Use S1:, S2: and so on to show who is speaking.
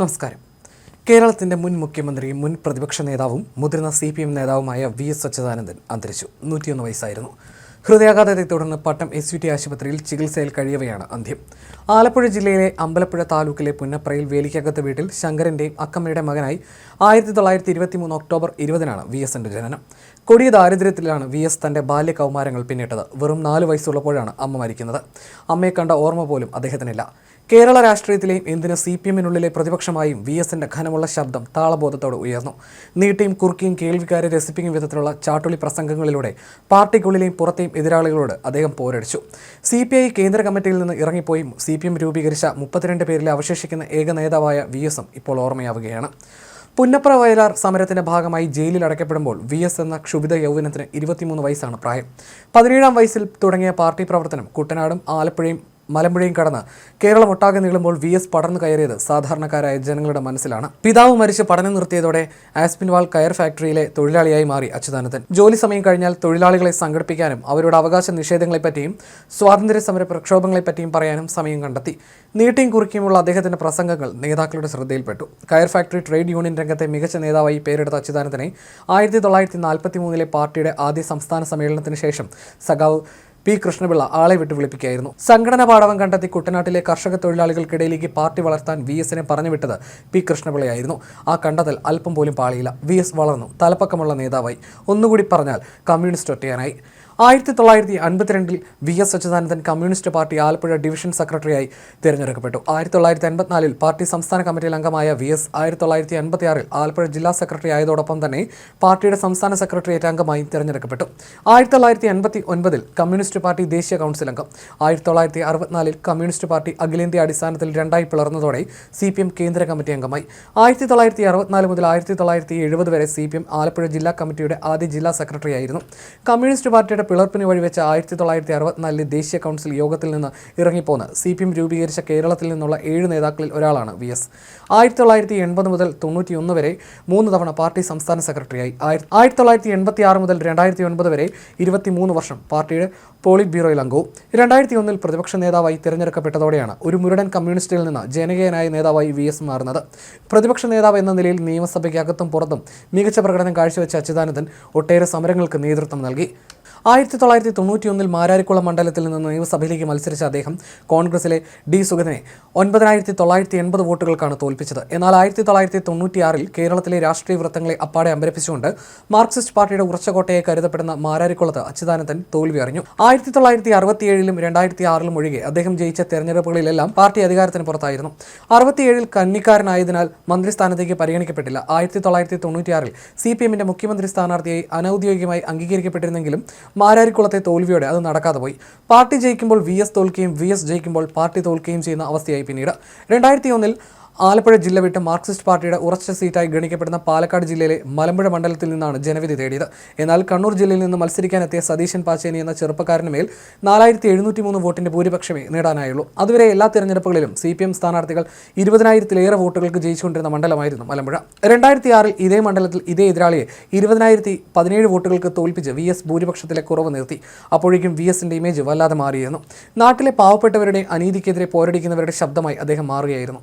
S1: നമസ്കാരം. കേരളത്തിന്റെ മുൻ മുഖ്യമന്ത്രിയും മുൻ പ്രതിപക്ഷ നേതാവും മുതിർന്ന സി പി എം നേതാവുമായ വി എസ് സച്ചിദാനന്ദൻ അന്തരിച്ചു. നൂറ്റിയൊന്ന് വയസ്സായിരുന്നു. ഹൃദയാഘാതത്തെ തുടർന്ന് പട്ടം എസ് യു ടി ആശുപത്രിയിൽ ചികിത്സയിൽ കഴിയവെയാണ് അന്ത്യം. ആലപ്പുഴ ജില്ലയിലെ അമ്പലപ്പുഴ താലൂക്കിലെ പുന്നപ്രയിൽ വേലിക്കകത്ത് വീട്ടിൽ ശങ്കരന്റെയും അക്കമ്മയുടെ മകനായി ആയിരത്തി തൊള്ളായിരത്തി ഇരുപത്തി മൂന്ന് ഒക്ടോബർ ഇരുപതിനാണ് വി എസിന്റെ ജനനം. കൊടിയ ദാരിദ്ര്യത്തിലാണ് വി എസ് തന്റെ ബാല്യ കൗമാരങ്ങൾ പിന്നിട്ടത്. വെറും നാല് വയസ്സുള്ളപ്പോഴാണ് അമ്മ മരിക്കുന്നത്. അമ്മയെ കണ്ട ഓർമ്മ പോലും അദ്ദേഹത്തിനില്ല. കേരള രാഷ്ട്രീയത്തിലെയും എന്തിന് സി പി എമ്മിനുള്ളിലെ പ്രതിപക്ഷമായും വി എസിന്റെ ഘനമുള്ള ശബ്ദം താളബോധത്തോടെ ഉയർന്നു. നീട്ടിയും കുറുക്കിയും കേൾവിക്കാരെ രസിപ്പിക്കും വിധത്തിലുള്ള ചാട്ടുളി പ്രസംഗങ്ങളിലൂടെ പാർട്ടിക്കുള്ളിലെയും പുറത്തെയും എതിരാളികളോട് അദ്ദേഹം പോരടിച്ചു. സി പി ഐ കേന്ദ്ര കമ്മിറ്റിയിൽ നിന്ന് ഇറങ്ങിപ്പോയി സി പി എം രൂപീകരിച്ച മുപ്പത്തിരണ്ട് പേരിലെ അവശേഷിക്കുന്ന ഏക നേതാവായ വി എസും ഇപ്പോൾ ഓർമ്മയാവുകയാണ്. പുന്നപ്ര വയലാർ സമരത്തിന്റെ ഭാഗമായി ജയിലിൽ അടയ്ക്കപ്പെടുമ്പോൾ വി എസ് എന്ന ക്ഷുഭിത യൗവനത്തിന് ഇരുപത്തിമൂന്ന് വയസ്സാണ് പ്രായം. പതിനേഴാം വയസ്സിൽ തുടങ്ങിയ പാർട്ടി പ്രവർത്തനം കുട്ടനാടും ആലപ്പുഴയും മലമ്പുഴയും കടന്ന്. കേരളം ഒട്ടാകെ നീളുമ്പോൾ വി എസ് പടർന്നു കയറിയത് സാധാരണക്കാരായ ജനങ്ങളുടെ മനസ്സിലാണ്. പിതാവ് മരിച്ച് പഠനം നിർത്തിയതോടെ ആസ്പിൻവാൾ കയർ ഫാക്ടറിയിലെ തൊഴിലാളിയായി മാറി അച്യുതാനന്ദൻ. ജോലി സമയം കഴിഞ്ഞാൽ തൊഴിലാളികളെ സംഘടിപ്പിക്കാനും അവരുടെ അവകാശ നിഷേധങ്ങളെപ്പറ്റിയും സ്വാതന്ത്ര്യ സമര പ്രക്ഷോഭങ്ങളെപ്പറ്റിയും പറയാനും സമയം കണ്ടെത്തി. നീട്ടിയും കുറിക്കുമുള്ള അദ്ദേഹത്തിന്റെ പ്രസംഗങ്ങൾ നേതാക്കളുടെ ശ്രദ്ധയിൽപ്പെട്ടു. കയർ ഫാക്ടറി ട്രേഡ് യൂണിയൻ രംഗത്തെ മികച്ച നേതാവായി പേരെടുത്ത അച്യുതാനന്ദനെ ആയിരത്തി തൊള്ളായിരത്തി നാൽപ്പത്തി മൂന്നിലെ പാർട്ടിയുടെ ആദ്യ സംസ്ഥാന സമ്മേളനത്തിന് ശേഷം സഖാവ് പി കൃഷ്ണപിള്ള ആളെ വിട്ട് വിളിപ്പിക്കുകയായിരുന്നു. സംഘടന പാടവം കണ്ടെത്തി കുട്ടനാട്ടിലെ കർഷക തൊഴിലാളികൾക്കിടയിലേക്ക് പാർട്ടി വളർത്താൻ വി എസിനെ പറഞ്ഞുവിട്ടത് പി കൃഷ്ണപിള്ളയായിരുന്നു. ആ കണ്ടെത്തൽ അല്പം പോലും പാളിയില്ല. വി എസ് വളർന്നു. തലപ്പക്കമുള്ള നേതാവായി. ഒന്നുകൂടി പറഞ്ഞാൽ കമ്മ്യൂണിസ്റ്റ് ഒറ്റയാനായി. ആയിരത്തി തൊള്ളായിരത്തി അൻപത്തിരണ്ടിൽ V S Achuthanandan communist party Alappuzha division സെക്രട്ടറിയായി തിരഞ്ഞെടുക്കപ്പെട്ടു. ആയിരത്തി തൊള്ളായിരത്തി അൻപത്തിനാലിൽ പാർട്ടി സംസ്ഥാന കമ്മിറ്റിയിൽ അംഗമായ വി എസ് ആയിരത്തി തൊള്ളായിരത്തി അൻപത്തി ആറിൽ ആലപ്പുഴ ജില്ലാ സെക്രട്ടറി ആയതോടൊപ്പം തന്നെ പാർട്ടിയുടെ സംസ്ഥാന സെക്രട്ടേറിയറ്റ് അംഗമായി തിരഞ്ഞെടുക്കപ്പെട്ടു. ആയിരത്തി തൊള്ളായിരത്തി എൺപത്തി ഒൻപതിൽ കമ്മ്യൂണിസ്റ്റ് പാർട്ടി ദേശീയ കൗൺസിൽ അംഗം. ആയിരത്തി തൊള്ളായിരത്തി അറുപത്തിനാലിൽ കമ്മ്യൂണിസ്റ്റ് പാർട്ടി അഖിലേന്ത്യാ അടിസ്ഥാനത്തിൽ രണ്ടായി പിളർന്നതോടെ സി പി എം കേന്ദ്ര കമ്മിറ്റി അംഗമായി. ആയിരത്തി തൊള്ളായിരത്തി അറുപത്തിനാല് മുതൽ ആയിരത്തി തൊള്ളായിരത്തി എഴുപത് വരെ സി പി എം ആലപ്പുഴ ജില്ലാ കമ്മിറ്റിയുടെ ആദ്യ ജില്ലാ സെക്രട്ടറി ആയിരുന്നു കമ്മ്യൂണിസ്റ്റ് പാർട്ടിയുടെ പിളർപ്പിന് വഴിവെച്ച ആയിരത്തി തൊള്ളായിരത്തി അറുപത്തിനാലിലെ ദേശീയ കൗൺസിൽ യോഗത്തിൽ നിന്ന് ഇറങ്ങിപ്പോന്ന് സി പി എം രൂപീകരിച്ച കേരളത്തിൽ നിന്നുള്ള ഏഴ് നേതാക്കളിൽ ഒരാളാണ് വി എസ്. ആയിരത്തി തൊള്ളായിരത്തി എൺപത് മുതൽ തൊണ്ണൂറ്റിയൊന്ന് വരെ മൂന്ന് തവണ പാർട്ടി സംസ്ഥാന സെക്രട്ടറിയായി. ആയിരത്തി തൊള്ളായിരത്തി എൺപത്തി ആറ് മുതൽ രണ്ടായിരത്തി ഒൻപത് വരെ ഇരുപത്തിമൂന്ന് വർഷം പാർട്ടിയുടെ പോളിറ്റ് ബ്യൂറോയിൽ അംഗവും. രണ്ടായിരത്തി ഒന്നിൽ പ്രതിപക്ഷ നേതാവായി തിരഞ്ഞെടുക്കപ്പെട്ടതോടെയാണ് ഒരു മുരടൻ കമ്മ്യൂണിസ്റ്റിൽ നിന്ന് ജനകീയനായ നേതാവായി വി എസ് മാറുന്നത്. പ്രതിപക്ഷ നേതാവ് എന്ന നിലയിൽ നിയമസഭയ്ക്കകത്തും പുറത്തും മികച്ച പ്രകടനം കാഴ്ചവെച്ച അച്യുതാനന്ദൻ ഒട്ടേറെ സമരങ്ങൾക്ക് നേതൃത്വം നൽകി. ആയിരത്തി തൊള്ളായിരത്തി തൊണ്ണൂറ്റിയൊന്നിൽ മാരാരിക്കുളം മണ്ഡലത്തിൽ നിന്ന് നിയമസഭയിലേക്ക് മത്സരിച്ച അദ്ദേഹം കോൺഗ്രസിലെ ഡി സുഗതനെ ഒൻപതിനായിരത്തി തൊള്ളായിരത്തി എൺപത് വോട്ടുകൾക്കാണ് തോൽപ്പിച്ചത്. എന്നാൽ ആയിരത്തി തൊള്ളായിരത്തി തൊണ്ണൂറ്റിയാറിൽ കേരളത്തിലെ രാഷ്ട്രീയ വൃത്തങ്ങളെ അപ്പാടെ അമ്പരപ്പിച്ചുകൊണ്ട് മാർക്സിസ്റ്റ് പാർട്ടിയുടെ ഉറച്ചകോട്ടയെ കരുതപ്പെടുന്ന മാരാരിക്കുളത്ത് അച്യുതാനന്ദൻ തോൽവി അറിഞ്ഞു. ആയിരത്തി തൊള്ളായിരത്തി അറുപത്തിയേഴിലും രണ്ടായിരത്തി ആറിലും ഒഴികെ അദ്ദേഹം ജയിച്ച തെരഞ്ഞെടുപ്പുകളിലെല്ലാം പാർട്ടി അധികാരത്തിന് പുറത്തായിരുന്നു. അറുപത്തിയേഴിൽ കന്നിക്കാരനായതിനാൽ മന്ത്രിസ്ഥാനത്തേക്ക് പരിഗണിക്കപ്പെട്ടില്ല. ആയിരത്തി തൊള്ളായിരത്തി തൊണ്ണൂറ്റിയാറിൽ സി പി എമ്മിന്റെ മുഖ്യമന്ത്രി സ്ഥാനാർത്ഥിയായി അനൌദ്യോഗികമായി അംഗീകരിക്കപ്പെട്ടിരുന്നെങ്കിലും മാരാരിക്കുളത്തെ തോൽവിയോടെ അത് നടക്കാതെ പോയി. പാർട്ടി ജയിക്കുമ്പോൾ വി എസ് തോൽക്കുകയും വി എസ് ജയിക്കുമ്പോൾ പാർട്ടി തോൽക്കുകയും ചെയ്യുന്ന അവസ്ഥയായി പിന്നീട്. രണ്ടായിരത്തി ഒന്നിൽ ആലപ്പുഴ ജില്ല വിട്ട് മാർക്സിസ്റ്റ് പാർട്ടിയുടെ ഉറച്ച സീറ്റായി ഗണിക്കപ്പെടുന്ന പാലക്കാട് ജില്ലയിലെ മലമ്പുഴ മണ്ഡലത്തിൽ നിന്നാണ് ജനവിധി തേടിയത്. എന്നാൽ കണ്ണൂർ ജില്ലയിൽ നിന്ന് മത്സരിക്കാനെത്തിയ സതീശൻ പാച്ചേനി എന്ന ചെറുപ്പക്കാരന് മേൽ നാലായിരത്തി എഴുന്നൂറ്റി മൂന്ന് വോട്ടിന്റെ ഭൂരിപക്ഷമേ നേടാനായുള്ളൂ. അതുവരെ എല്ലാ തെരഞ്ഞെടുപ്പുകളിലും സി പി എം സ്ഥാനാർത്ഥികൾ ഇരുപതിനായിരത്തിലേറെ വോട്ടുകൾക്ക് ജയിച്ചുകൊണ്ടിരുന്ന മണ്ഡലമായിരുന്നു മലമ്പുഴ. രണ്ടായിരത്തി ആറിൽ ഇതേ മണ്ഡലത്തിൽ ഇതേ എതിരാളിയെ ഇരുപതിനായിരത്തി പതിനേഴ് വോട്ടുകൾക്ക് തോൽപ്പിച്ച് വി എസ് ഭൂരിപക്ഷത്തിലെ കുറവ് നിർത്തി. അപ്പോഴേക്കും വി എസിന്റെ ഇമേജ് വല്ലാതെ മാറിയിരുന്നു. നാട്ടിലെ പാവപ്പെട്ടവരുടെ അനീതിക്കെതിരെ പോരടിക്കുന്നവരുടെ ശബ്ദമായി അദ്ദേഹം മാറുകയായിരുന്നു.